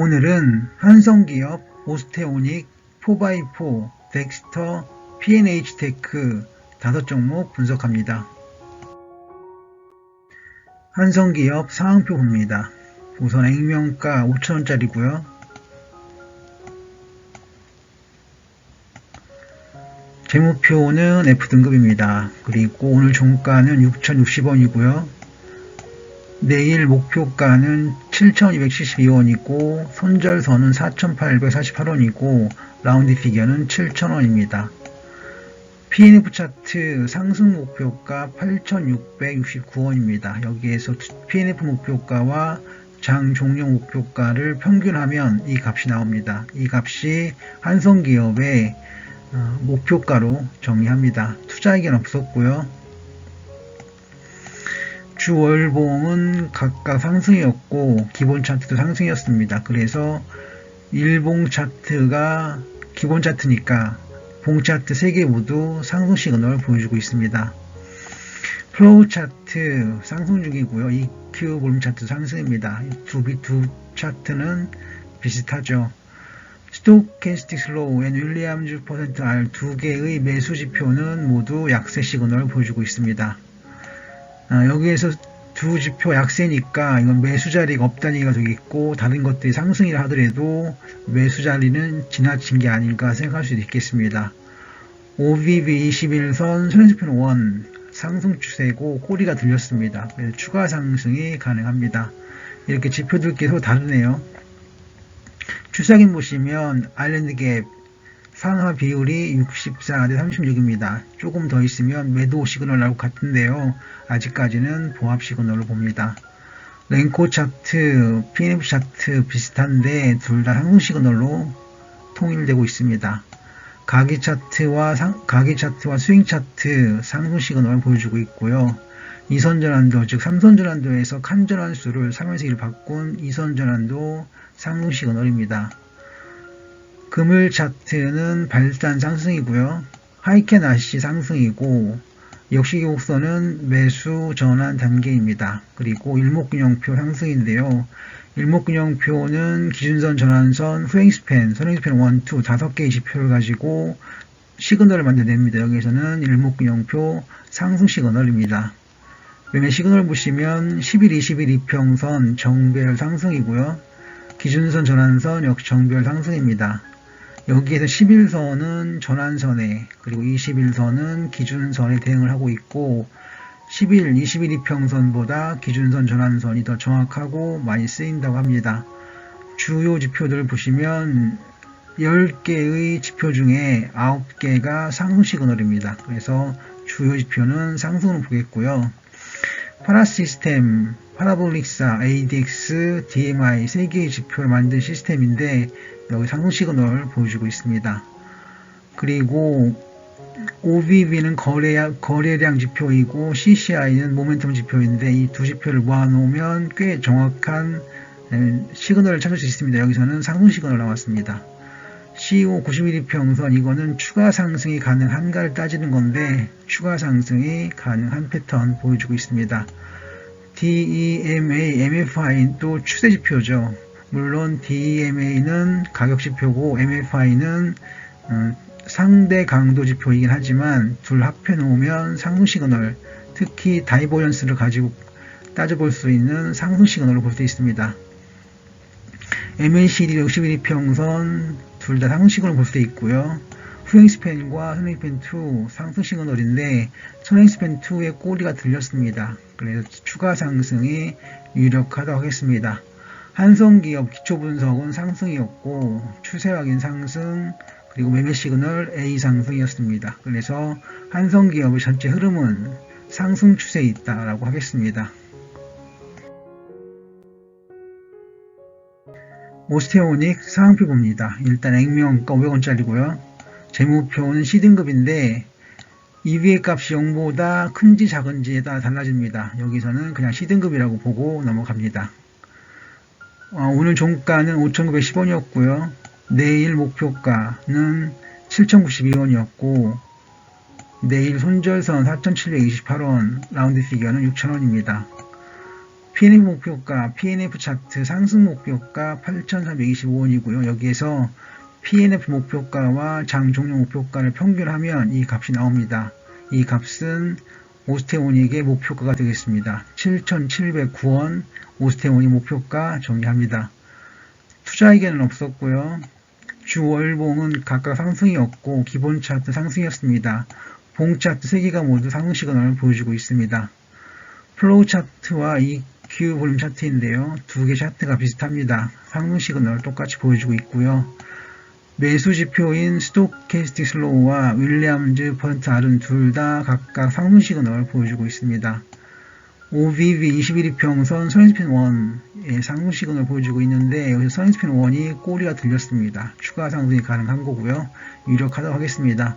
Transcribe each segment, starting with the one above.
오늘은 한성기업 오스테오닉 4x4 덱스터 P&H 테크 다섯 종목 분석합니다. 한성기업 상황표 봅니다. 우선 액면가 5천원짜리고요. 재무표는 F등급입니다. 그리고 오늘 종가는 6,060원이고요. 내일 목표가는 7,272원이고 손절선은 4,848원이고 라운드 피겨는 7,000원입니다. PNF 차트 상승 목표가 8,669원입니다. 여기에서 PNF 목표가와 장 종료 목표가를 평균하면 이 값이 나옵니다. 이 값이 한성기업의 어, 목표가로 정의합니다. 투자 의견 없었고요. 주월봉은 각각 상승이었고 기본 차트도 상승이었습니다. 그래서 일봉 차트가 기본 차트니까 봉 차트 3개 모두 상승 시그널을 보여주고 있습니다. 플로우 차트 상승 중이고요. EQ 볼륨 차트 상승입니다. 두, 두 차트는 비슷하죠. 스토캐스틱 슬로우 앤 윌리엄즈 퍼센트 R 두 개의 매수 지표는 모두 약세 시그널을 보여주고 있습니다. 아, 여기에서 두 지표 약세니까 이건 매수 자리가 없다는 얘기가 되겠고 다른 것들이 상승이라 하더라도 매수 자리는 지나친 게 아닌가 생각할 수도 있겠습니다. OBB 21선 손해수표는 1 상승 추세고 꼬리가 들렸습니다. 그래서 추가 상승이 가능합니다. 이렇게 지표들께 서 다르네요. 추세긴 보시면 아일랜드 갭 상하 비율이 64 대 36입니다. 조금 더 있으면 매도 시그널 나올 것 같은데요. 아직까지는 보합 시그널로 봅니다. 랭코 차트, PNF 차트 비슷한데 둘 다 상승 시그널로 통일되고 있습니다. 가기 차트와 상, 가기 차트와 스윙 차트 상승 시그널을 보여주고 있고요. 이선 전환도 즉 삼선 전환도에서 칸 전환수를 3에서 1 바꾼 이선 전환도 상승 시그널입니다. 금을 차트는 발산 상승이고요. 하이켄 아시 상승이고 역시곡선은 매수 전환 단계입니다. 그리고 일목균형표 상승인데요. 일목균형표는 기준선 전환선 후행스팬, 선행스팬 1, 2 5개의 지표를 가지고 시그널을 만들어냅니다. 여기서는 일목균형표 상승 시그널입니다. 매매 시그널 보시면 11, 21 이평선 정별 상승이고요. 기준선 전환선 역시 정별 상승입니다. 여기에서 11선은 전환선에 그리고 21선은 기준선에 대응을 하고 있고 11, 21 이평선보다 기준선 전환선이 더 정확하고 많이 쓰인다고 합니다. 주요 지표들을 보시면 10개의 지표 중에 9개가 상승 시그널입니다. 그래서 주요 지표는 상승을 보겠고요. 파라 시스템, 파라볼릭사, ADX, DMI 3개의 지표를 만든 시스템인데 여기 상승 시그널 보여주고 있습니다. 그리고 OBB는 거래, 거래량 지표이고 CCI는 모멘텀 지표인데 이 두 지표를 모아놓으면 꽤 정확한 시그널을 찾을 수 있습니다. 여기서는 상승 시그널 나왔습니다. CO 91이평선 이거는 추가 상승이 가능한가를 따지는 건데 추가 상승이 가능한 패턴 보여주고 있습니다. DEMA, MFI 또 추세 지표죠. 물론 DMA는 가격 지표고 MFI는 어, 상대 강도 지표이긴 하지만 둘 합해 놓으면 상승 시그널 특히 다이버전스를 가지고 따져볼 수 있는 상승 시그널을 볼수 있습니다. MACD 61이평선 둘 다 상승 시그널을 볼수 있고요. 후행스팬과 선행스팬2 상승 시그널인데 선행스팬2의 꼬리가 들렸습니다. 그래서 추가 상승이 유력하다고 하겠습니다. 한성기업 기초분석은 상승이었고 추세 확인 상승 그리고 매매 시그널 A 상승이었습니다. 그래서 한성기업의 전체 흐름은 상승 추세에 있다라고 하겠습니다. 모스테오닉 상황표 봅니다. 일단 액면 가 500원짜리고요. 재무표는 C등급인데 EV의 값이 0보다 큰지 작은지에 따라 달라집니다. 여기서는 그냥 C등급이라고 보고 넘어갑니다. 어, 오늘 종가는 5,910원이었고요. 내일 목표가는 7,092원이었고 내일 손절선 4,728원, 라운드 피겨는 6,000원입니다. PNF 목표가 PNF 차트 상승 목표가 8,325원이고요. 여기에서 PNF 목표가와 장 종료 목표가를 평균하면 이 값이 나옵니다. 이 값은 오스테오닉의 목표가가 되겠습니다. 7,709원 오스테오닉 목표가 정리합니다. 투자 의견은 없었고요. 주 월봉은 각각 상승이었고 기본 차트 상승이었습니다. 봉 차트 3개가 모두 상승 시그널을 보여주고 있습니다. 플로우 차트와 EQ 볼륨 차트인데요. 두 개 차트가 비슷합니다. 상승 시그널 똑같이 보여주고 있고요. 매수 지표인 스토캐스틱 슬로우와 윌리엄즈 퍼센트 R은 둘 다 각각 상승 시그널을 보여주고 있습니다. OBV 21이평선 서인스핀 1의 상승 시그널을 보여주고 있는데 여기서 서인스핀 1이 꼬리가 들렸습니다. 추가 상승이 가능한 거고요. 유력하다고 하겠습니다.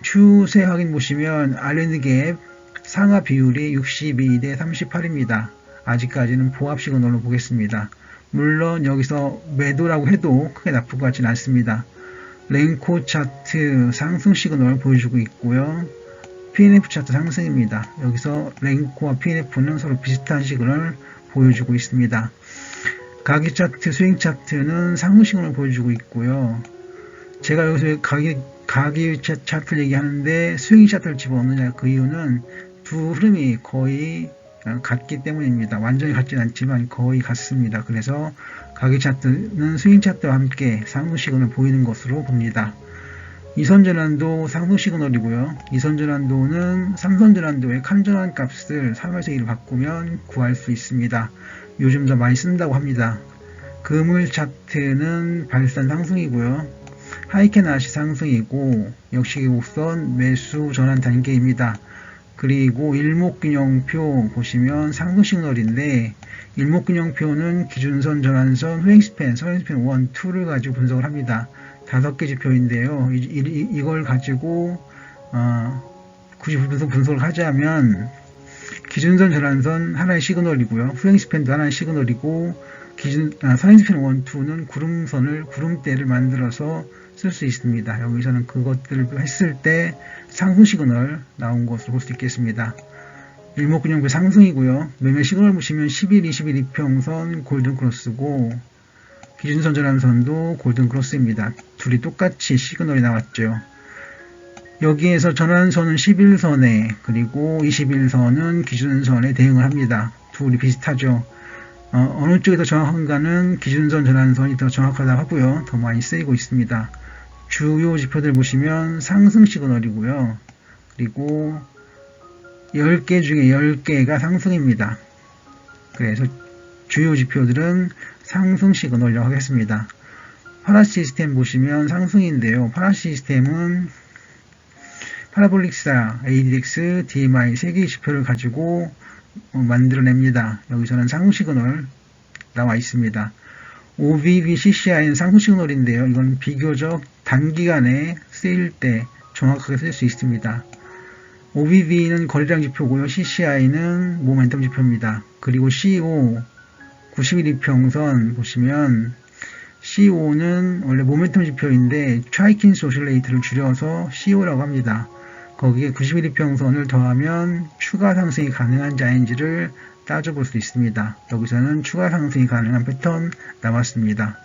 추세 확인 보시면 알렌드 갭 상하 비율이 62대 38입니다. 아직까지는 보합 시그널로 보겠습니다. 물론 여기서 매도라고 해도 크게 나쁘고 같지는 않습니다. 랭코 차트 상승 시그널 보여주고 있고요. PNF 차트 상승입니다. 여기서 랭코와 PNF는 서로 비슷한 시그널 보여주고 있습니다. 가기 차트, 스윙 차트는 상승 시그널 보여주고 있고요. 제가 여기서 가기, 가기 차트를 얘기하는데 스윙 차트를 집어넣느냐 그 이유는 두 흐름이 거의 같기 때문입니다. 완전히 같진 않지만 거의 같습니다. 그래서 가격 차트는 스윙 차트와 함께 상승 시그널 보이는 것으로 봅니다. 이선 전환도 상승 시그널이고요. 이선 전환도는 삼선 전환도의 칸전환 값을 3에서 1을 바꾸면 구할 수 있습니다. 요즘 더 많이 쓴다고 합니다. 금을 차트는 발산 상승이고요. 하이켄 아시 상승이고 역시 우선 매수 전환 단계입니다. 그리고 일목균형표 보시면 상승 시그널인데 일목균형표는 기준선, 전환선, 후행스팬, 서행스팬 1, 2를 가지고 분석을 합니다. 다섯 개 지표인데요. 이, 이, 걸 가지고 어, 굳이 분석, 분석을 하자면 기준선, 전환선 하나의 시그널이고요. 후행스팬도 하나의 시그널이고 기준 아, 1, 2는 구름선을 구름대를 만들어서 쓸 수 있습니다. 여기서는 그것들을 했을 때 상승 시그널 나온 것으로 볼 수 있겠습니다. 일목균형표 상승이고요. 매매 시그널 보시면 11, 21 이평선 골든 크로스고 기준선 전환선도 골든 크로스입니다. 둘이 똑같이 시그널이 나왔죠. 여기에서 전환선은 11선에 그리고 21선은 기준선에 대응을 합니다. 둘이 비슷하죠. 어, 느 쪽이 더 정확한가는 기준선 전환선이 더 정확하다고 하고요. 더 많이 쓰이고 있습니다. 주요 지표들 보시면 상승 시그널이고요. 그리고 10개 중에 10개가 상승입니다. 그래서 주요 지표들은 상승 시그널이라고 하겠습니다. 파라 시스템 보시면 상승인데요. 파라 시스템은 파라볼릭사, ADX, DMI 3개의 지표를 가지고 만들어냅니다. 여기서는 상승 시그널 나와 있습니다. OBV CCI는 상승 시그널인데요. 이건 비교적 단기간에 쓰일 때 정확하게 쓸 수 있습니다. OBV는 거래량 지표고요. CCI는 모멘텀 지표입니다. 그리고 CO 91이평선 보시면 CO는 원래 모멘텀 지표인데 트라이킨스 오실레이트를 줄여서 CO라고 합니다. 거기에 91이평선을 더하면 추가 상승이 가능한지 아닌지를 따져볼 수 있습니다. 여기서는 추가 상승이 가능한 패턴 나왔습니다.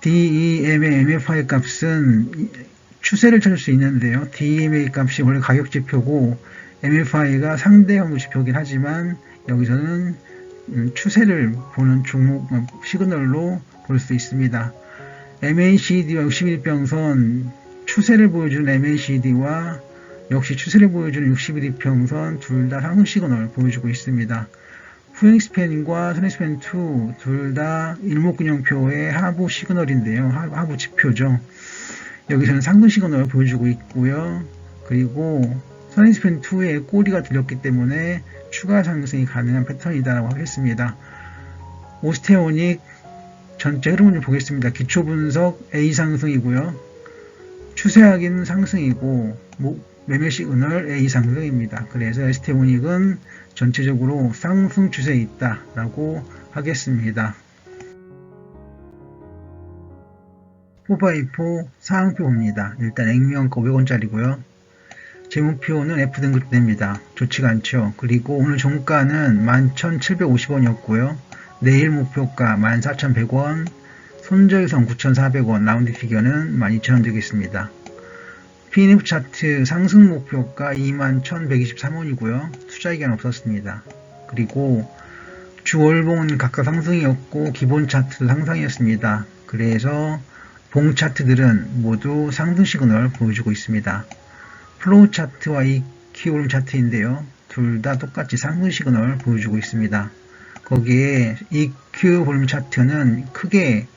DEM의 MFI 값은 추세를 찾을 수 있는데요. DEMA 값이 원래 가격 지표고 MFI가 상대형 지표긴 하지만 여기서는 음, 추세를 보는 종목 어, 시그널로 볼 수 있습니다. MACD와 61평선 추세를 보여주는 MACD와 역시 추세를 보여주는 61평선 둘 다 상승 시그널 보여주고 있습니다. 후행스팬과 스네스팬2 둘 다 일목균형표의 하부 시그널인데요. 하부 지표죠. 여기서는 상승 시그널을 보여주고 있고요. 그리고 스네스팬2의 꼬리가 들렸기 때문에 추가 상승이 가능한 패턴이다라고 하겠습니다. 오스테오닉 전체 흐름을 좀 보겠습니다. 기초 분석 A 상승이고요. 추세하기는 상승이고 매매 시그널 A 상승입니다. 그래서 에스테오닉은 전체적으로 상승 추세에 있다라고 하겠습니다. 포바이포 상황표 봅니다. 일단 액면 500원짜리고요. 재무표는 F등급 됩니다. 좋지가 않죠. 그리고 오늘 종가는 11,750원이었고요. 내일 목표가 14,100원, 손절선 9,400원, 라운드 피겨는 12,000원 되겠습니다. PNF 차트 상승 목표가 21,123원이고요. 투자 의견 없었습니다. 그리고 주월봉은 각각 상승이었고 기본 차트도 상승이었습니다. 그래서 봉 차트들은 모두 상승 시그널을 보여주고 있습니다. 플로우 차트와 EQ 오름 차트인데요. 둘 다 똑같이 상승 시그널을 보여주고 있습니다. 거기에 EQ 볼륨 차트는 크게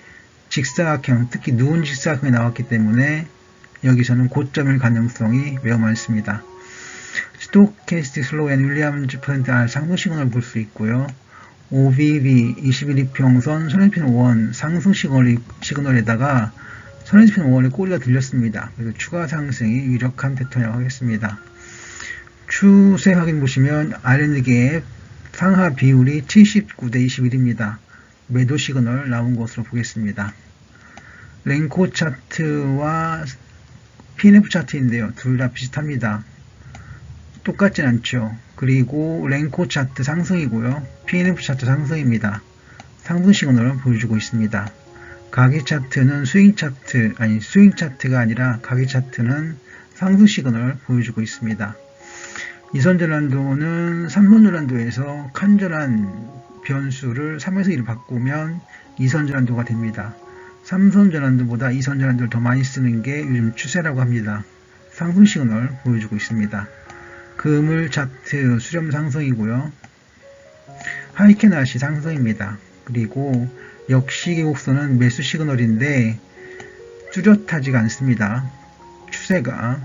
직사각형, 특히 누운 직사각형이 나왔기 때문에 여기서는 고점일 가능성이 매우 많습니다. 스토캐스틱 슬로우 앤 윌리엄즈 퍼센트 R 상승 시그널을 볼수 있고요. OBB 21이평선 선행핀 5원 상승 시그널에다가 선행핀 5원의 꼬리가 들렸습니다. 그래서 추가 상승이 유력한 패턴이라고 하겠습니다. 추세 확인 보시면 R&D의 상하 비율이 79대 21입니다. 매도 시그널 나온 것으로 보겠습니다. 랭코 차트와 PNF 차트인데요. 둘 다 비슷합니다. 똑같진 않죠. 그리고 랭코 차트 상승이고요. PNF 차트 상승입니다. 상승 시그널을 보여주고 있습니다. 가계 차트는 스윙 차트, 아니 스윙 차트가 아니라 가계 차트는 상승 시그널을 보여주고 있습니다. 이선 전환도는 3선 전환도에서 간절한 변수를 3에서 1을 바꾸면 2선 전환도가 됩니다. 3선 전환도보다 2선 전환도를 더 많이 쓰는 게 요즘 추세라고 합니다. 상승 시그널 보여주고 있습니다. 금을 차트 수렴 상승이고요. 하이켄 아시 상승입니다. 그리고 역시 계곡선은 매수 시그널인데 뚜렷하지가 않습니다. 추세가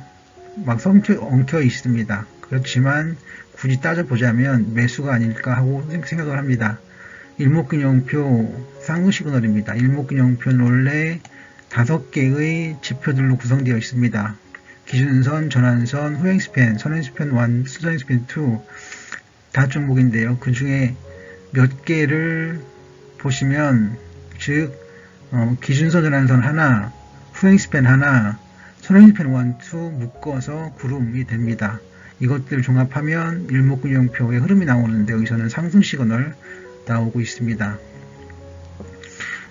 막 엉켜, 엉켜 있습니다. 그렇지만 굳이 따져보자면 매수가 아닐까 하고 생각을 합니다. 일목균형표 상승 시그널입니다. 일목균형표는 원래 다섯 개의 지표들로 구성되어 있습니다. 기준선, 전환선, 후행스팬, 선행스팬 1, 수선행스팬 2, 다 종목인데요. 그 중에 몇 개를 보시면, 즉, 어, 기준선, 전환선 하나, 후행스팬 하나, 선행스팬 1, 2 묶어서 구름이 됩니다. 이것들 종합하면 일목균형표의 흐름이 나오는데 여기서는 상승 시그널 나오고 있습니다.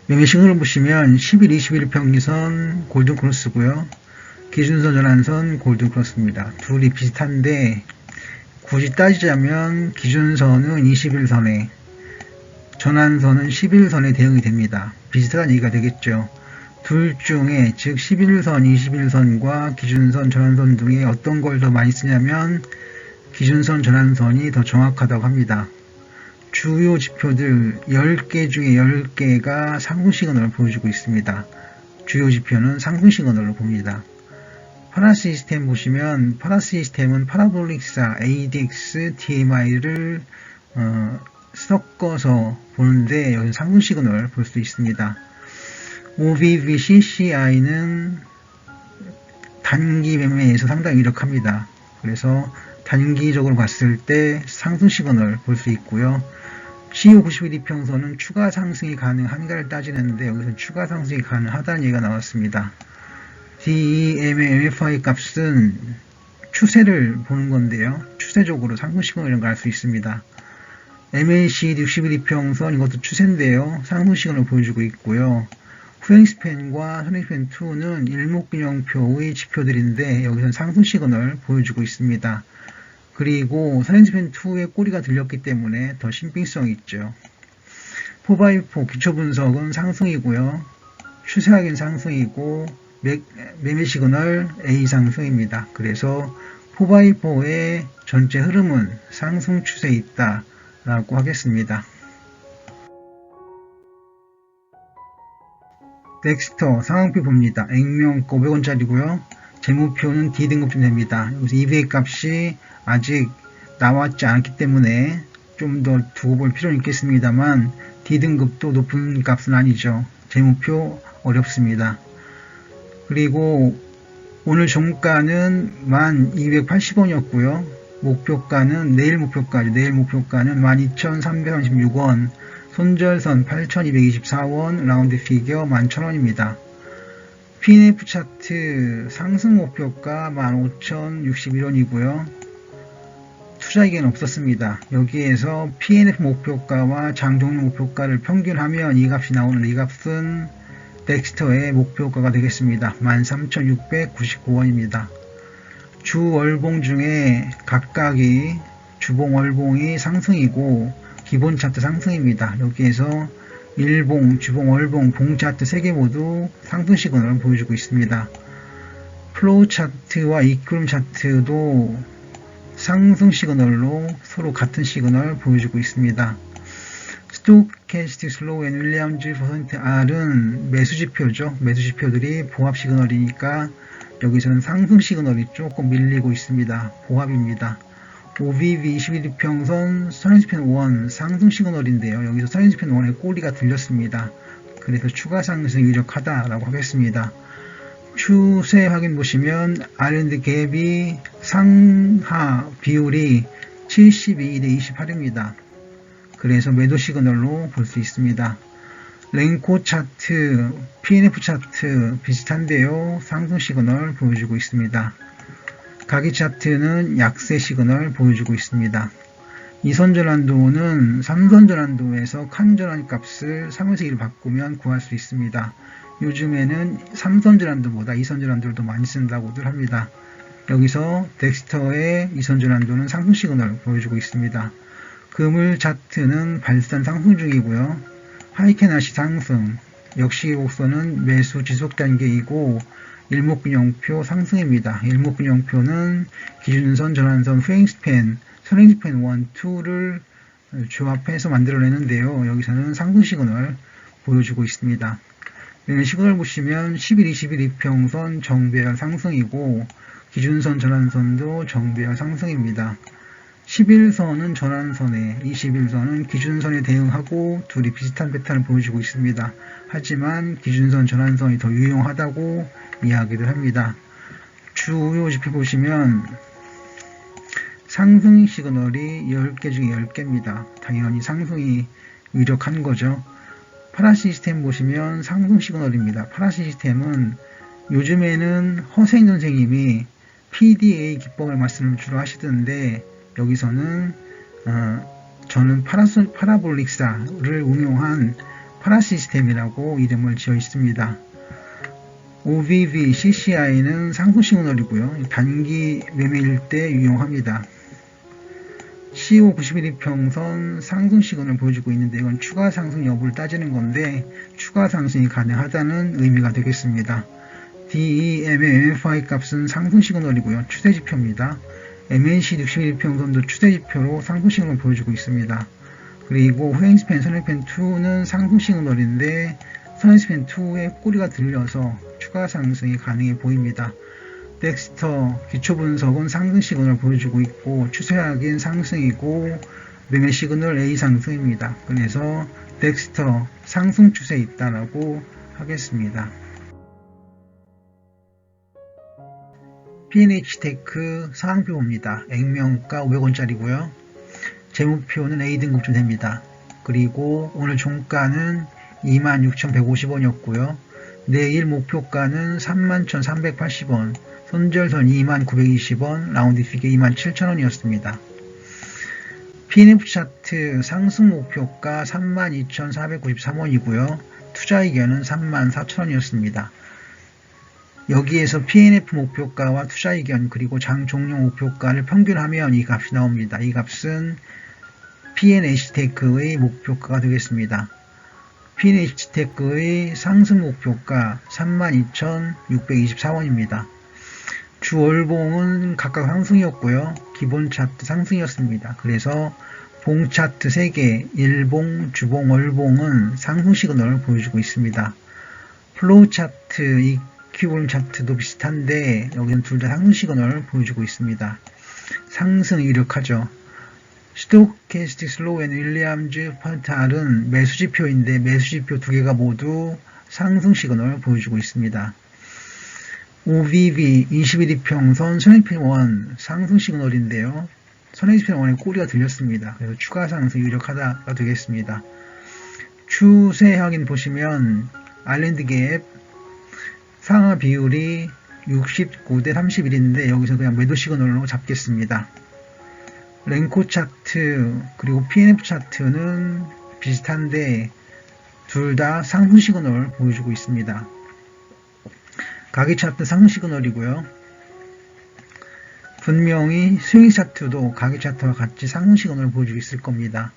매매 시그널 보시면 11, 21 평기선 골든 크로스고요. 기준선 전환선 골든 크로스입니다. 둘이 비슷한데 굳이 따지자면 기준선은 21선에 전환선은 11선에 대응이 됩니다. 비슷한 얘기가 되겠죠. 둘 중에 즉 11선, 21선과 기준선, 전환선 등에 어떤 걸 더 많이 쓰냐면 기준선, 전환선이 더 정확하다고 합니다. 주요 지표들 10개 중에 10개가 상승 시그널을 보여주고 있습니다. 주요 지표는 상승 시그널로 봅니다. 파라 시스템 보시면 파라 시스템은 파라볼릭사, ADX, TMI를 어, 섞어서 보는데 여기 상승 시그널 볼 수 있습니다. OBV CCI는 단기 매매에서 상당히 유력합니다. 그래서 단기적으로 봤을 때 상승 시그널 볼 수 있고요. CO91 이평선은 추가 상승이 가능한가를 따지는데 여기서 추가 상승이 가능하다는 얘기가 나왔습니다. DEM의 MFI 값은 추세를 보는 건데요. 추세적으로 상승 시그널을 알 수 있습니다. MACD 61 이평선 이것도 추세인데요. 상승 시그널을 보여주고 있고요. 후행스팬과 선행스팬 2는 일목균형표의 지표들인데 여기서는 상승 시그널 보여주고 있습니다. 그리고 선행스팬 2의 꼬리가 들렸기 때문에 더 신빙성이 있죠. 4x4 기초 분석은 상승이고요. 추세하긴 상승이고 매매 시그널 A 상승입니다. 그래서 4x4의 전체 흐름은 상승 추세에 있다 라고 하겠습니다. 넥스터 상황표 봅니다. 액면 500원짜리고요. 재무표는 D등급쯤 됩니다. 여기서 EVA 값이 아직 나왔지 않기 때문에 좀 더 두고 볼 필요는 있겠습니다만 D등급도 높은 값은 아니죠. 재무표 어렵습니다. 그리고 오늘 종가는 1280원이었고요. 목표가는 내일 목표까지 내일 목표가는 12,336원 손절선 8,224원, 라운드 피겨 11,000원입니다. PNF 차트 상승 목표가 15,061원이고요. 투자이견 없었습니다. 여기에서 PNF 목표가와 장종료 목표가를 평균하면 이 값이 나오는 이 값은 덱스터의 목표가가 되겠습니다. 13,699원입니다. 주 월봉 중에 각각이 주봉 월봉이 상승이고 기본 차트 상승입니다. 여기에서 일봉, 주봉, 월봉, 봉 차트 3개 모두 상승 시그널을 보여주고 있습니다. 플로우 차트와 이끌음 차트도 상승 시그널로 서로 같은 시그널 보여주고 있습니다. 스토캐스틱 슬로우 앤 윌리엄즈 퍼센트 R은 매수 지표죠. 매수 지표들이 보합 시그널이니까 여기서는 상승 시그널이 조금 밀리고 있습니다. 보합입니다. OBV 21평선 선행스펜 1 상승 시그널인데요. 여기서 선행스펜 1의 꼬리가 들렸습니다. 그래서 추가 상승이 유력하다라고 하겠습니다. 추세 확인 보시면 R&D 갭이 상하 비율이 72대 28입니다. 그래서 매도 시그널로 볼 수 있습니다. 랭코 차트, PNF 차트 비슷한데요. 상승 시그널 보여주고 있습니다. 가기 차트는 약세 시그널 보여주고 있습니다. 2선 전환도는 3선 전환도에서 칸 전환 값을 3에서 1을 바꾸면 구할 수 있습니다. 요즘에는 3선 전환도보다 2선 전환도를 더 많이 쓴다고들 합니다. 여기서 덱스터의 2선 전환도는 상승 시그널 보여주고 있습니다. 그물 차트는 발산 상승 중이고요. 하이켄아시 상승, 역시 곡선은 매수 지속 단계이고 일목균형표 상승입니다. 일목균형표는 기준선, 전환선, 스윙스팬, 선행스팬 1, 2를 조합해서 만들어내는데요. 여기서는 상승 시그널 보여주고 있습니다. 이런 시그널 보시면 11, 21 이평선 정배열 상승이고 기준선, 전환선도 정배열 상승입니다. 11선은 전환선에 21선은 기준선에 대응하고 둘이 비슷한 패턴을 보여주고 있습니다. 하지만 기준선 전환선이 더 유용하다고 이야기를 합니다. 주요 지표 보시면 상승 시그널이 10개 중에 10개입니다. 당연히 상승이 유력한 거죠. 파라 시스템 보시면 상승 시그널입니다. 파라 시스템은 요즘에는 허생 선생님이 PDA 기법을 말씀을 주로 하시던데 여기서는 어, 저는 파라솔, 파라볼릭사를 응용한 파라 시스템이라고 이름을 지어 있습니다. OVV, CCI는 상승 시그널이고요. 단기 매매일 때 유용합니다. CO 91이평선 상승 시그널을 보여주고 있는데 이건 추가 상승 여부를 따지는 건데 추가 상승이 가능하다는 의미가 되겠습니다. DEM의 MFI 값은 상승 시그널이고요. 추세 지표입니다. MNC 61평선도 추세 지표로 상승 시그널을 보여주고 있습니다. 그리고 후행스팬, 선행팬 2는 상승 시그널인데 선행스팬 2의 꼬리가 들려서 추가 상승이 가능해 보입니다. 덱스터 기초 분석은 상승 시그널을 보여주고 있고 추세하긴 상승이고 매매 시그널 A 상승입니다. 그래서 덱스터 상승 추세에 있다라고 하겠습니다. P&H 테크 상황표입니다. 액면가 500원짜리고요. 재무표는 A등급쯤 됩니다. 그리고 오늘 종가는 26,150원이었고요. 내일 목표가는 31,380원, 손절선 2920원, 라운드 피게 27,000원이었습니다. PNF 차트 상승 목표가 32,493원이고요. 투자 의견은 34,000원이었습니다. 여기에서 PNF 목표가와 투자 의견 그리고 장 종료 목표가를 평균하면 이 값이 나옵니다. 이 값은 PNH테크의 목표가가 되겠습니다. PNH테크의 상승 목표가 32,624원입니다. 주월봉은 각각 상승이었고요. 기본 차트 상승이었습니다. 그래서 봉 차트 3개, 일봉, 주봉, 월봉은 상승 시그널을 보여주고 있습니다. 플로우 차트, 이 키볼륨 차트도 비슷한데 여기는 둘 다 상승 시그널을 보여주고 있습니다. 상승 이력하죠. 스토캐스틱 슬로우 앤 윌리엄즈 펀트알은 매수 지표인데 매수 지표 두 개가 모두 상승 시그널을 보여주고 있습니다. OVB 21이평선 선행편 1 상승 시그널인데요. 선행편 1의 꼬리가 들렸습니다. 그래서 추가 상승 유력하다가 되겠습니다. 추세 확인 보시면 아일랜드 갭 상하 비율이 69대 31인데 여기서 그냥 매도 시그널로 잡겠습니다. 랭코 차트 그리고 PNF 차트는 비슷한데 둘 다 상승 시그널 보여주고 있습니다. 가계 차트 상승 시그널이고요. 분명히 스윙 차트도 가계 차트와 같이 상승 시그널을 보여주고 있을 겁니다.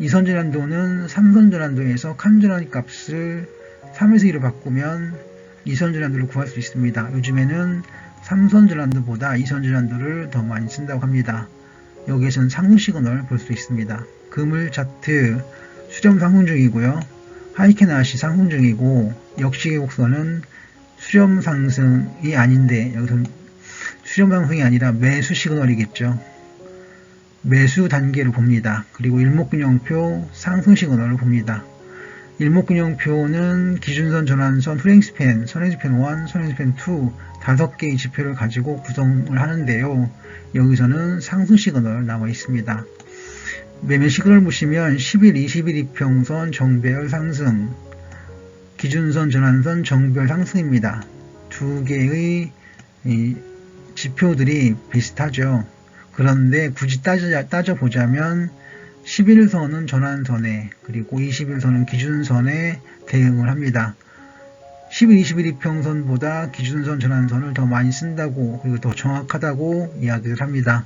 이선 전환도는 3선 전환도에서 칸 전환 값을 3에서 2로 바꾸면 이선 전환도를 구할 수 있습니다. 요즘에는 3선 전환도보다 2선 전환도를 더 많이 쓴다고 합니다. 여기에서는 상승 시그널 볼 수 있습니다. 그물 차트 수렴 상승 중이고요. 하이켄 아시 상승 중이고 역시계 곡선은 수렴 상승이 아닌데 여기서 수렴 상승이 아니라 매수 시그널이겠죠. 매수 단계를 봅니다. 그리고 일목균형표 상승 시그널을 봅니다. 일목균형표는 기준선 전환선 후행스팬, 선행스팬 1, 선행스팬 2 다섯 개의 지표를 가지고 구성을 하는데요. 여기서는 상승 시그널 나와 있습니다. 매매 시그널 보시면 10일, 20일 이평선 정배열 상승, 기준선 전환선 정배열 상승입니다. 두 개의 지표들이 비슷하죠. 그런데 굳이 따져, 따져보자면 11선은 전환선에 그리고 21선은 기준선에 대응을 합니다. 11, 21 이평선보다 기준선 전환선을 더 많이 쓴다고 그리고 더 정확하다고 이야기를 합니다.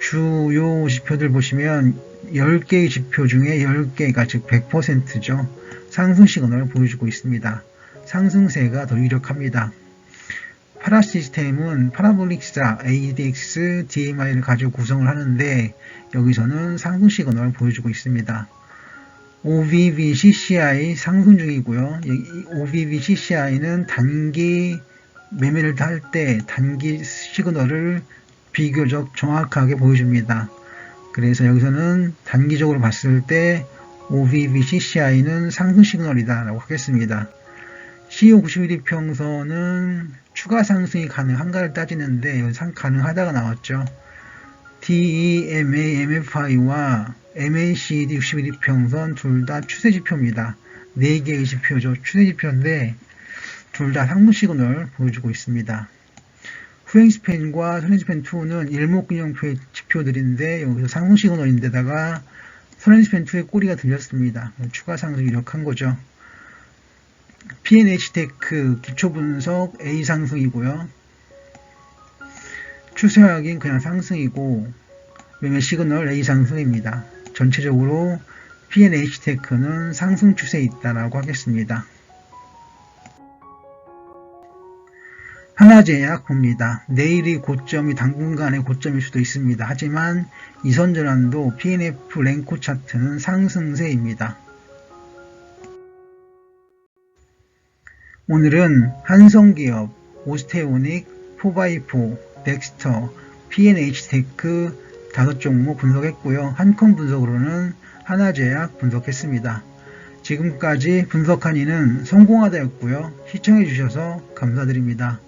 주요 지표들 보시면 10개의 지표 중에 10개가 즉 100%죠. 상승 시그널을 보여주고 있습니다. 상승세가 더 유력합니다. 파라 시스템은 파라볼릭스자 ADX, DMI를 가지고 구성을 하는데 여기서는 상승 시그널을 보여주고 있습니다. OVB CCI 상승 중이고요. OVB CCI는 단기 매매를 할 때 단기 시그널을 비교적 정확하게 보여줍니다. 그래서 여기서는 단기적으로 봤을 때 OVB CCI는 상승 시그널이다 라고 하겠습니다. CEO 91일 평선은 추가 상승이 가능한가를 따지는데 여기 상 가능하다가 나왔죠. DEMA, MFI와 MACD 61일 평선 둘 다 추세 지표입니다. 4개의 지표죠. 추세 지표인데 둘 다 상승 시그널 보여주고 있습니다. 후행스팬과 선행스팬 2는 일목균형표의 지표들인데 여기서 상승 시그널인데다가 선행스팬 2의 꼬리가 들렸습니다. 추가 상승이 유력한 거죠. P&H 테크 기초 분석 A 상승이고요. 추세 확인 그냥 상승이고 매매 시그널 A 상승입니다. 전체적으로 P&H 테크는 상승 추세에 있다라고 하겠습니다. 하나제약 봅니다. 내일이 고점이 당분간의 고점일 수도 있습니다. 하지만 이선 전환도 PNF 랭코 차트는 상승세입니다. 오늘은 한성기업, 오스테오닉, 4x4, 넥스터, P&H 테크 다섯 종목 분석했고요. 한건 분석으로는 하나제약 분석했습니다. 지금까지 분석한 이는 성공하다였고요. 시청해주셔서 감사드립니다.